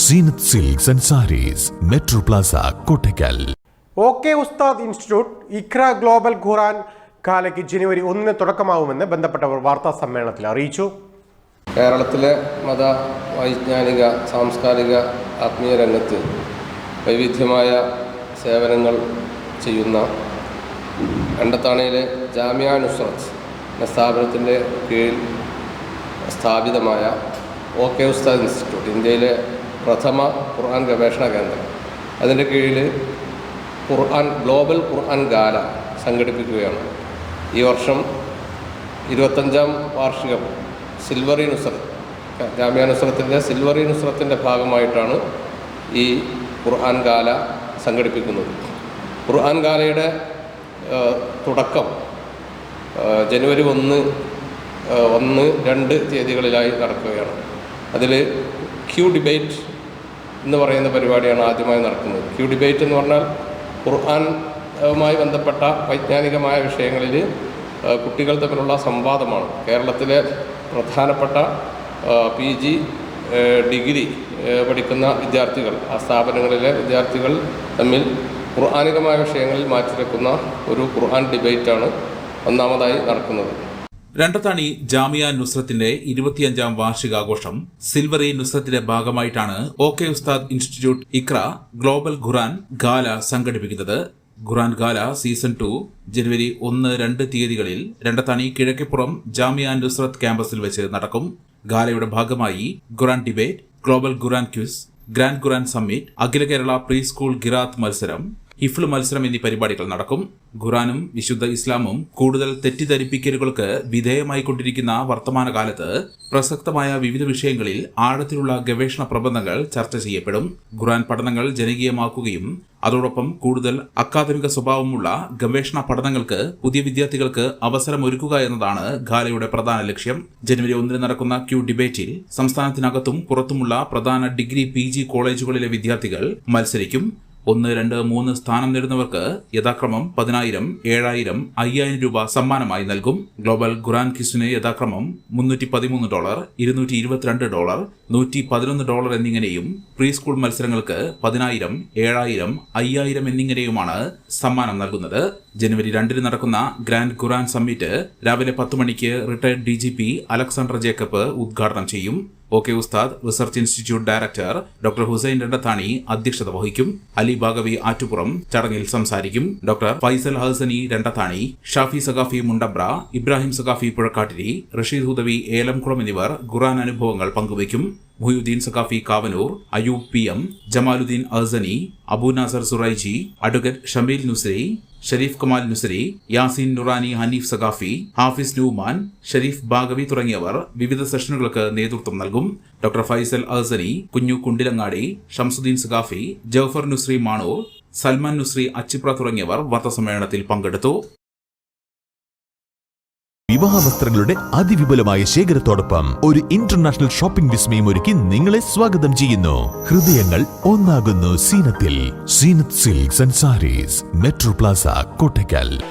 Zeenath silks and sarees metro plaza Kottakkal. OK Ustad institute Iqra global Quran കാലയ്ക്ക് ജനുവരി ഒന്നിന് തുടക്കമാവുമെന്ന് ബന്ധപ്പെട്ടവർ വാർത്താ സമ്മേളനത്തിൽ അറിയിച്ചു. കേരളത്തിലെ മത വൈജ്ഞാനിക സാംസ്കാരിക ആത്മീയ രംഗത്ത് വൈവിധ്യമായ സേവനങ്ങൾ ചെയ്യുന്ന കണ്ടത്താണയിലെ ജാമ്യ നുസ്രത്ത് എന്ന സ്ഥാപനത്തിന്റെ കീഴിൽ സ്ഥാപിതമായ ഓക്കെ കെ ഉസ്താദ് ഇൻസ്റ്റിറ്റ്യൂട്ട് ഇന്ത്യയിലെ പ്രഥമ ഖുർആൻ ഗവേഷണ കേന്ദ്രം. അതിന്റെ കീഴിൽ ഖുർആൻ ഗ്ലോബൽ ഖുർആൻ ഗാല സംഘടിപ്പിക്കുകയാണ്. ഈ വർഷം ഇരുപത്തഞ്ചാം വാർഷികം സിൽവറി നുസ്രത്ത് ജാമ്യ നുസ്രത്തിന്റെ സിൽവറി നുസ്രത്തിന്റെ ഭാഗമായിട്ടാണ് ഈ ഖുർആൻ ഗാല സംഘടിപ്പിക്കുന്നത്. ഖുർആൻ ഗാലയുടെ തുടക്കം ജനുവരി ഒന്ന് ഒന്ന് രണ്ട് തീയതികളിലായി നടക്കുകയാണ്. അതിൽ ക്യൂ ഡിബേറ്റ് എന്ന് പറയുന്ന പരിപാടിയാണ് ആദ്യമായി നടക്കുന്നത്. ക്യൂ ഡിബേറ്റ് എന്ന് പറഞ്ഞാൽ ഖുർആാനുമായി ബന്ധപ്പെട്ട വൈജ്ഞാനികമായ വിഷയങ്ങളിൽ കുട്ടികൾ തമ്മിലുള്ള സംവാദമാണ്. കേരളത്തിലെ പ്രധാനപ്പെട്ട പി ജി ഡിഗ്രി പഠിക്കുന്ന വിദ്യാർത്ഥികൾ ആ സ്ഥാപനങ്ങളിലെ വിദ്യാർത്ഥികൾ തമ്മിൽ ഖുർആാനികമായ വിഷയങ്ങളിൽ മാറ്റിവെക്കുന്ന ഒരു ഖുർആൻ ഡിബേറ്റാണ് ഒന്നാമതായി നടക്കുന്നത്. രണ്ടത്താണി ജാമിയ നുസ്രത്തിന്റെ ഇരുപത്തിയഞ്ചാം വാർഷികാഘോഷം സിൽവറി നുസ്രത്തിന്റെ ഭാഗമായിട്ടാണ് O K Ustad institute Iqra global Quran gala സംഘടിപ്പിക്കുന്നത്. ഖുറാൻ ഗാല സീസൺ ടു ജനുവരി ഒന്ന് രണ്ട് തീയതികളിൽ രണ്ടത്താണി കിഴക്കേപ്പുറം ജാമിയ നുസ്രത്ത് ക്യാമ്പസിൽ വെച്ച് നടക്കും. ഗാലയുടെ ഭാഗമായി Quran debate global Quran quiz grand Quran summit അഖില കേരള പ്രീ സ്കൂൾ ഗിറാത്ത് മത്സരം ഹിഫ്ൽ മത്സരം എന്നീ പരിപാടികൾ നടക്കും. ഖുറാനും വിശുദ്ധ ഇസ്ലാമും കൂടുതൽ തെറ്റിദ്ധരിപ്പിക്കലുകൾക്ക് വിധേയമായിക്കൊണ്ടിരിക്കുന്ന വർത്തമാനകാലത്ത് പ്രസക്തമായ വിവിധ വിഷയങ്ങളിൽ ആഴത്തിലുള്ള ഗവേഷണ പ്രബന്ധങ്ങൾ ചർച്ച ചെയ്യപ്പെടും. ഖുറാൻ പഠനങ്ങൾ ജനകീയമാക്കുകയും അതോടൊപ്പം കൂടുതൽ അക്കാദമിക സ്വഭാവമുള്ള ഗവേഷണ പഠനങ്ങൾക്ക് പുതിയ വിദ്യാർത്ഥികൾക്ക് അവസരമൊരുക്കുക എന്നതാണ് ഗാലയുടെ പ്രധാന ലക്ഷ്യം. ജനുവരി ഒന്നിന് നടക്കുന്ന ക്യൂ ഡിബേറ്റിൽ സംസ്ഥാനത്തിനകത്തും പുറത്തുമുള്ള പ്രധാന ഡിഗ്രി പി കോളേജുകളിലെ വിദ്യാർത്ഥികൾ മത്സരിക്കും. ഒന്ന് രണ്ട് മൂന്ന് സ്ഥാനം നേടുന്നവർക്ക് യഥാക്രമം പതിനായിരം ഏഴായിരം അയ്യായിരം രൂപ സമ്മാനമായി നൽകും. ഗ്ലോബൽ ഖുറാൻ കിസിന് യഥാക്രമം മുന്നൂറ്റി പതിമൂന്ന് ഡോളർ ഇരുന്നൂറ്റി ഇരുപത്തിരണ്ട് ഡോളർ നൂറ്റി പതിനൊന്ന് ഡോളർ എന്നിങ്ങനെയും പ്രീ സ്കൂൾ മത്സരങ്ങൾക്ക് പതിനായിരം ഏഴായിരം അയ്യായിരം എന്നിങ്ങനെയുമാണ് സമ്മാനം നൽകുന്നത്. ജനുവരി രണ്ടിന് നടക്കുന്ന ഗ്രാൻഡ് ഖുറാൻ സമ്മിറ്റ് രാവിലെ പത്ത് മണിക്ക് retired D G P Alexander Jacob ഉദ്ഘാടനം ചെയ്യും. O K Ustad research institute director doctor Hussain Randathani അധ്യക്ഷത വഹിക്കും. അലി ബാഗവി ആറ്റുപുറം ചടങ്ങിൽ സംസാരിക്കും. ഡോക്ടർ ഫൈസൽ ഹസനി രണ്ടത്താണി ഷാഫി സഖാഫി മുണ്ടബ്ര ഇബ്രാഹിം സഖാഫി പുഴക്കാട്ടിരി റഷീദ് ഹുദവി ഏലംകുളം എന്നിവർ ഖുറാൻ അനുഭവങ്ങൾ പങ്കുവയ്ക്കും. Muhyuddin Saqafi Kavanur Ayub P M Jamaluddin Ahsani Abu Nasar Suraiji advocate Shameel Nusari Sharif Kumal Nusari Yaseen Noorani Hanif Saqafi Hafiz Numan Sharif Bagavi തുടങ്ങിയവർ വിവിധ സെഷനുകൾക്ക് നേതൃത്വം നൽകും. ഡോക്ടർ ഫൈസൽ അഹ്സനി കുഞ്ഞു കുണ്ടിലങ്ങാടി ഷംസുദ്ദീൻ സഖാഫി ജൌഫർ നുസ്രി മാണൂർ സൽമാൻ നുസ്രി അച്ചിപ്ര തുടങ്ങിയവർ വാർത്താസമ്മേളനത്തിൽ പങ്കെടുത്തു. വിവാഹ വസ്ത്രങ്ങളുടെ അതിവിപുലമായ ശേഖരത്തോടൊപ്പം ഒരു ഇന്റർനാഷണൽ ഷോപ്പിംഗ് വിസ്മയം ഒരുക്കി നിങ്ങളെ സ്വാഗതം ചെയ്യുന്നു. ഹൃദയങ്ങൾ ഒന്നാകുന്നു സീനത്തിൽ. Zeenath silks and sarees. Metro plaza Kottakkal.